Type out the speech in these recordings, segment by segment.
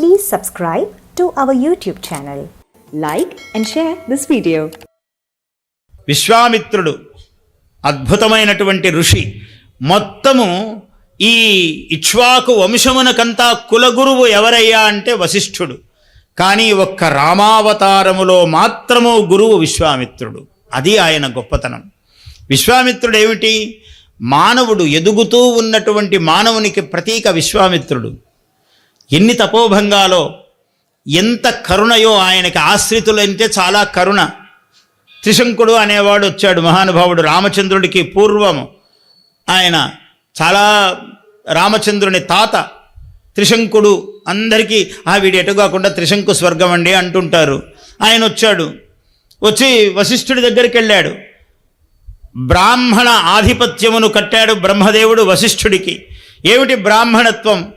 Please subscribe to our YouTube channel. Like and share this video. విశ్వామిత్రుడు అద్భుతమైనటువంటి ఋషి. మొత్తము ఈ ఇక్ష్వాకు వంశమునకంతా కులగురువు ఎవరయ్యా అంటే వశిష్ఠుడు. కానీ ఒక్క రామావతారములో మాత్రము గురువు విశ్వామిత్రుడు. అది ఆయన గొప్పతనం. విశ్వామిత్రుడు ఏమిటి మానవుడు ఎదుగుతూ ఉన్నటువంటి మానవునికి ప్రతీక విశ్వామిత్రుడు. ఎన్ని తపోభంగాలో ఎంత కరుణయో ఆయనకి ఆశ్రితులంటే చాలా కరుణ. త్రిశంకుడు అనేవాడు వచ్చాడు మహానుభావుడు రామచంద్రుడికి పూర్వము ఆయన చాలా రామచంద్రుని తాత త్రిశంకుడు అందరికీ ఆ వీడు ఎటు కాకుండా త్రిశంకు స్వర్గం అండి అంటుంటారు. ఆయన వచ్చాడు వచ్చి వశిష్ఠుడి దగ్గరికి వెళ్ళాడు. బ్రాహ్మణ ఆధిపత్యమును కట్టాడు బ్రహ్మదేవుడు వశిష్ఠుడికి. ఏమిటి బ్రాహ్మణత్వం?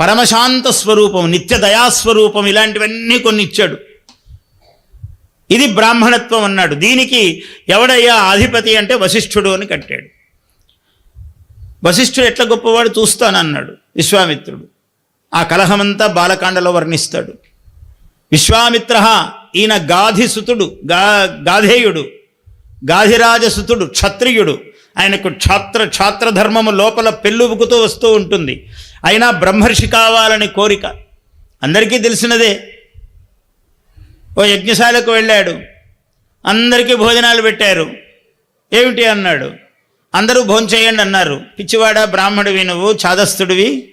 పరమశాంత స్వరూపం నిత్య దయాస్వరూపం ఇలాంటివన్నీ కొన్ని ఇచ్చాడు. ఇది బ్రాహ్మణత్వం అన్నాడు. దీనికి ఎవడయ్యా అధిపతి అంటే వశిష్ఠుడు అని కట్టాడు. వశిష్ఠుడు ఎట్లా గొప్పవాడు చూస్తానన్నాడు విశ్వామిత్రుడు. ఆ కలహమంతా బాలకాండలో వర్ణిస్తాడు. విశ్వామిత్ర ఈయన గాధిసుతుడు గా గాధేయుడు గాధిరాజసుతుడు క్షత్రియుడు ఆయనకు ఛాత్ర ఛాత్ర ధర్మము లోపల పెళ్ళుబుకుతూ వస్తూ ఉంటుంది. అయినా బ్రహ్మర్షి కావాలని కోరిక. అందరికీ తెలిసినదే. ఓ యజ్ఞశాలకు వెళ్ళాడు. అందరికీ భోజనాలు పెట్టారు. ఏమిటి అన్నాడు. అందరూ భోంచేయండి అన్నారు. పిచ్చివాడ బ్రాహ్మడివి నువ్వు ఛాదస్తుడివి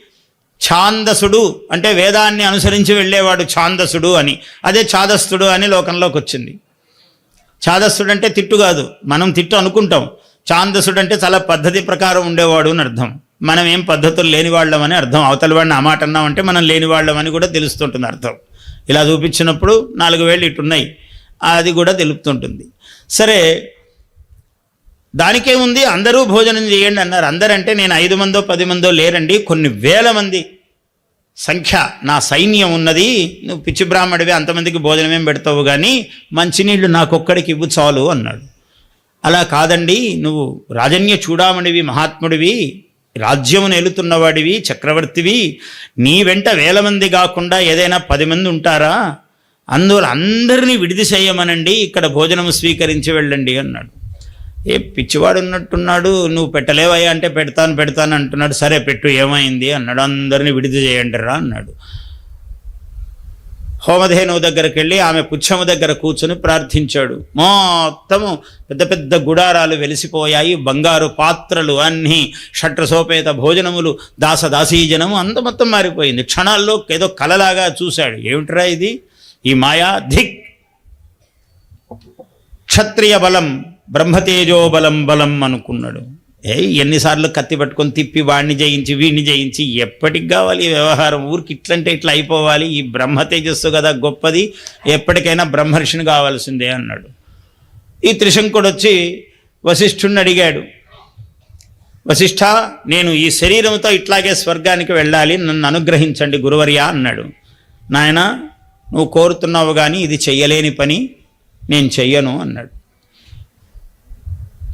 ఛాందసుడు అంటే వేదాన్ని అనుసరించి వెళ్ళేవాడు ఛాందసుడు అని. అదే ఛాదస్తుడు అని లోకంలోకి వచ్చింది. ఛాదస్సుడు అంటే తిట్టు కాదు. మనం తిట్టు అనుకుంటాం. ఛాందసుడు అంటే చాలా పద్ధతి ప్రకారం ఉండేవాడు అని అర్థం. మనం ఏం పద్ధతులు లేని వాళ్ళమని అర్థం. అవతల వాడిని ఆ మాట అన్నామంటే మనం లేని వాళ్ళమని కూడా తెలుస్తుంటుంది అర్థం. ఇలా చూపించినప్పుడు నాలుగు వేళ్ళు ఇటున్నాయి. అది కూడా తెలుపుతుంటుంది. సరే దానికేముంది? అందరూ భోజనం చేయండి అన్నారు. అందరంటే నేను ఐదు మందో పది మందో లేరండి. కొన్ని వేల మంది సంఖ్య. నా సైన్యం ఉన్నది. నువ్వు పిచ్చి బ్రాహ్మడివి అంతమందికి భోజనం ఏం పెడతావు కానీ మంచినీళ్ళు నాకొక్కడికి ఇవ్వు చాలు అన్నాడు. అలా కాదండి. నువ్వు రాజన్య చూడామణివి మహాత్ముడివి రాజ్యమును ఏలుతున్నవాడివి చక్రవర్తివి. నీ వెంట వేల మంది కాకుండా ఏదైనా పది మంది ఉంటారా? అందువల్ల అందరినీ విడిది చేయమనండి. ఇక్కడ భోజనం స్వీకరించి వెళ్ళండి అన్నాడు. ఏ పిచ్చివాడు ఉన్నట్టున్నాడు. నువ్వు పెట్టలేవయ్యా అంటే పెడతాను పెడతాను అంటున్నాడు. సరే పెట్టు ఏమైంది? అన్నాడు. అందరినీ విడిది చేయండి రా అన్నాడు. హోమధేనువు దగ్గరికి వెళ్ళి ఆమె పుచ్చము దగ్గర కూర్చొని ప్రార్థించాడు. మొత్తము పెద్ద పెద్ద గుడారాలు వెలిసిపోయాయి. బంగారు పాత్రలు అన్నీ షట్రసోపేత భోజనములు దాసదాసీజనము అంత మొత్తం మారిపోయింది. క్షణాల్లో ఏదో కలలాగా చూశాడు. ఏమిట్రా ఇది? ఈ మాయా ధిక్. క్షత్రియ బలం బ్రహ్మతేజో బలం బలం అనుకున్నాడు. ఏ ఎన్నిసార్లు కత్తి పట్టుకొని తిప్పి వాడిని జయించి వీడిని జయించి ఎప్పటికి కావాలి వ్యవహారం? ఊరికి ఇట్లంటే ఇట్లా అయిపోవాలి. ఈ బ్రహ్మ తేజస్సు కదా గొప్పది. ఎప్పటికైనా బ్రహ్మర్షిని కావాల్సిందే అన్నాడు. ఈ త్రిశంకుడు వచ్చి వశిష్ఠుణ్ణి అడిగాడు. వశిష్ఠ నేను ఈ శరీరంతో ఇట్లాగే స్వర్గానికి వెళ్ళాలి. నన్ను అనుగ్రహించండి గురువర్య అన్నాడు. నాయన నువ్వు కోరుతున్నావు కానీ ఇది చెయ్యలేని పని. నేను చెయ్యను అన్నాడు.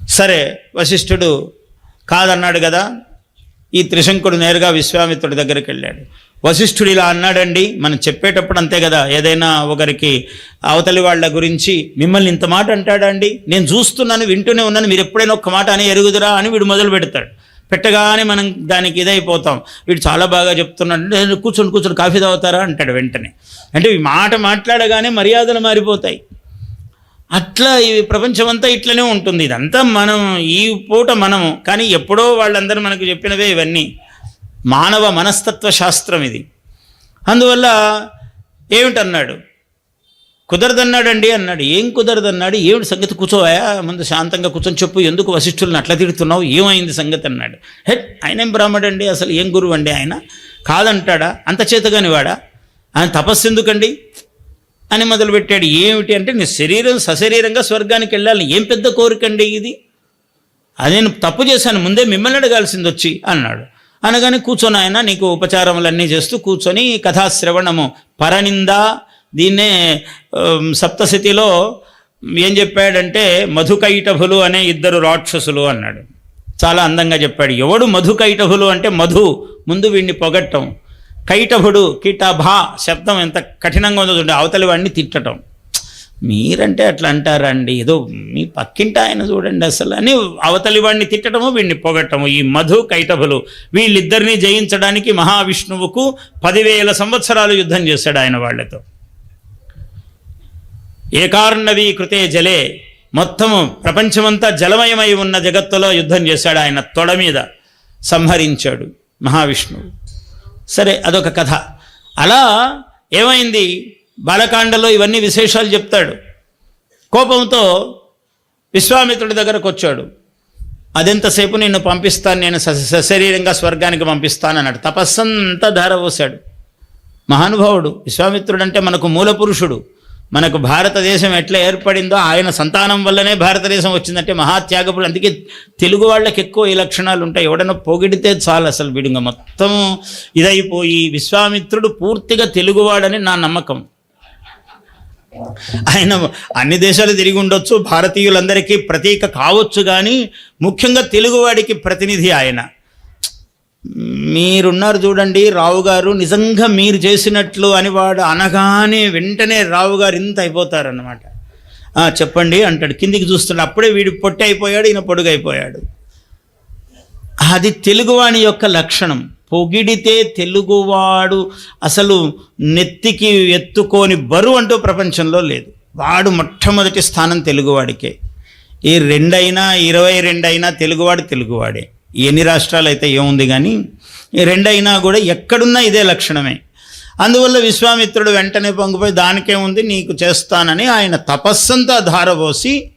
సరే వశిష్ఠుడు కాదన్నాడు కదా? ఈ త్రిశంకుడు నేరుగా విశ్వామిత్రుడి దగ్గరికి వెళ్ళాడు. వశిష్ఠుడు ఇలా అన్నాడండి మనం చెప్పేటప్పుడు అంతే కదా? ఏదైనా ఒకరికి అవతలి వాళ్ళ గురించి మిమ్మల్ని ఇంత మాట అంటాడండి నేను చూస్తున్నాను వింటూనే ఉన్నాను మీరు ఎప్పుడైనా ఒక్క మాట అని ఎరుగుదురా అని వీడు మొదలు పెడతాడు. పెట్టగానే మనం దానికి ఇదైపోతాం. వీడు చాలా బాగా చెప్తున్నాడు "నేను కూర్చొని కూర్చొని కాఫీ తాగుతారా? అంటాడు వెంటనే. అంటే ఈ మాట మాట్లాడగానే మర్యాదలు మారిపోతాయి. అట్లా ఈ ప్రపంచమంతా ఇట్లనే ఉంటుంది. ఇదంతా మనం ఈ పూట మనము. కానీ ఎప్పుడో వాళ్ళందరూ మనకు చెప్పినవే ఇవన్నీ. మానవ మనస్తత్వ శాస్త్రం ఇది. అందువల్ల ఏమిటన్నాడు? కుదరదన్నాడండి అన్నాడు. ఏం కుదరదన్నాడు? ఏమిటి సంగతి? కూర్చోవాయా ముందు శాంతంగా కూర్చొని చెప్పు. ఎందుకు వశిష్ఠులను అట్లా తిడుతున్నావు? ఏమైంది సంగతి అన్నాడు. హెట్ ఆయన ఏం బ్రాహ్మడండి? అసలు ఏం గురువు అండి ఆయన? కాదంటాడా? అంత చేతగాని వాడా ఆయన తపస్సు ఎందుకండి? అని మొదలుపెట్టాడు. ఏమిటి అంటే నీ శరీరం సశరీరంగా స్వర్గానికి వెళ్ళాలి ఏం పెద్ద కోరికండి ఇది? అది నేను తప్పు చేశాను ముందే మిమ్మల్ని అడగాల్సింది వచ్చి అన్నాడు. అనగానే కూర్చొని ఆయన నీకు ఉపచారములన్నీ చేస్తూ కూర్చొని కథాశ్రవణము పరనింద దీన్నే సప్తశతిలో ఏం చెప్పాడంటే మధుకైటభులు అనే ఇద్దరు రాక్షసులు అన్నాడు. చాలా అందంగా చెప్పాడు. ఎవడు మధుకైటభులు అంటే మధు ముందు వీడిని పొగట్టం కైటభుడు కిటభా శబ్దం ఎంత కఠినంగా ఉందో చూడండి అవతలి వాడిని తిట్టడం మీరంటే అట్లా అంటారండి. ఏదో మీ పక్కింట ఆయన చూడండి అసలు అని అవతలి వాడిని తిట్టడము వీడిని పొగట్టము. ఈ మధు కైటభులు వీళ్ళిద్దరిని జయించడానికి మహావిష్ణువుకు పదివేల సంవత్సరాలు యుద్ధం చేశాడు ఆయన వాళ్ళతో. ఏకార్ణవి కృతే జలే మొత్తము ప్రపంచమంతా జలమయమై ఉన్న జగత్తులో యుద్ధం చేశాడు ఆయన తొడ మీద సంహరించాడు మహావిష్ణువు. సరే అదొక కథ. అలా ఏమైంది? బాలకాండలో ఇవన్నీ విశేషాలు చెప్తాడు. కోపంతో విశ్వామిత్రుడి దగ్గరకు వచ్చాడు. అదెంతసేపు నిన్ను పంపిస్తాను? నేను స- సశరీరంగా స్వర్గానికి పంపిస్తాను అన్నాడు తపస్సంతా ధారపోశాడు మహానుభావుడు విశ్వామిత్రుడు అంటే మనకు మూల పురుషుడు మనకు భారతదేశం ఎట్లా ఏర్పడిందో ఆయన సంతానం వల్లనే భారతదేశం వచ్చిందంటే మహాత్యాగపుడు అందుకే తెలుగు వాళ్ళకి ఎక్కువ ఈ లక్షణాలు ఉంటాయి. ఎవడన్నా పొగిడితే చాలు అసలు విడిగా మొత్తం ఇదైపోయి. విశ్వామిత్రుడు పూర్తిగా తెలుగువాడని నా నమ్మకం. ఆయన అన్ని దేశాలు తిరిగి ఉండొచ్చు. భారతీయులందరికీ ప్రతీక కావచ్చు కానీ ముఖ్యంగా తెలుగువాడికి ప్రతినిధి ఆయన. మీరున్నారు చూడండి రావు గారు నిజంగా మీరు చేసినట్లు అని వాడు అనగానే వెంటనే రావు గారు ఇంత అయిపోతారనమాట చెప్పండి అంటాడు. కిందికి చూస్తున్నాడు. అప్పుడే వీడు పొట్టి అయిపోయాడు ఈయన పొడుగు అయిపోయాడు. అది తెలుగువాని యొక్క లక్షణం. పొగిడితే తెలుగువాడు అసలు నెత్తికి ఎత్తుకోని బరువు అంటూ ప్రపంచంలో లేదు. వాడు మొట్టమొదటి స్థానం తెలుగువాడికే. ఈ రెండైనా ఇరవై రెండైనా తెలుగువాడు తెలుగువాడే. ఎన్ని రాష్ట్రాలు అయితే ఏముంది కానీ రెండైనా కూడా ఎక్కడున్నా ఇదే లక్షణమే. అందువల్ల విశ్వామిత్రుడు వెంటనే పొంగిపోయి దానికేముంది? నీకు చేస్తానని ఆయన తపస్సంతా ధారపోసి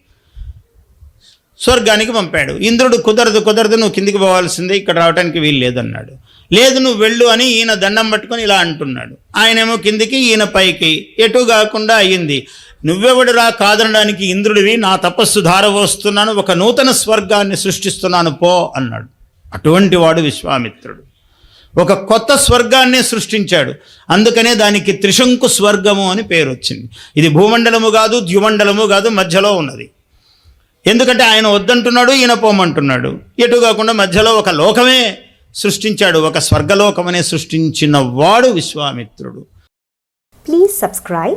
స్వర్గానికి పంపాడు. ఇంద్రుడు కుదరదు కుదరదు నువ్వు కిందికి పోవాల్సిందే ఇక్కడ రావడానికి వీలు లేదన్నాడు. లేదు నువ్వు వెళ్ళు అని ఈయన దండం పట్టుకొని ఇలా అంటున్నాడు. ఆయనేమో కిందికి ఈయన పైకి. ఎటు కాకుండా అయ్యింది. నువ్వెవడురా కాదనడానికి ఇంద్రుడివి? నా తపస్సు ధారవోస్తున్నాను ఒక నూతన స్వర్గాన్ని సృష్టిస్తున్నాను పో అన్నాడు. అటువంటి వాడు విశ్వామిత్రుడు. ఒక కొత్త స్వర్గాన్నే సృష్టించాడు. అందుకనే దానికి త్రిశంకు స్వర్గము అని పేరు వచ్చింది ఇది భూమండలము కాదు ద్యుమండలము కాదు మధ్యలో ఉన్నది. ఎందుకంటే ఆయన వద్దంటున్నాడు ఈయన పోమంటున్నాడు. ఎటు కాకుండా మధ్యలో ఒక లోకమే సృష్టించాడు ఒక స్వర్గలోకమనే సృష్టించిన వాడు విశ్వామిత్రుడు. Please subscribe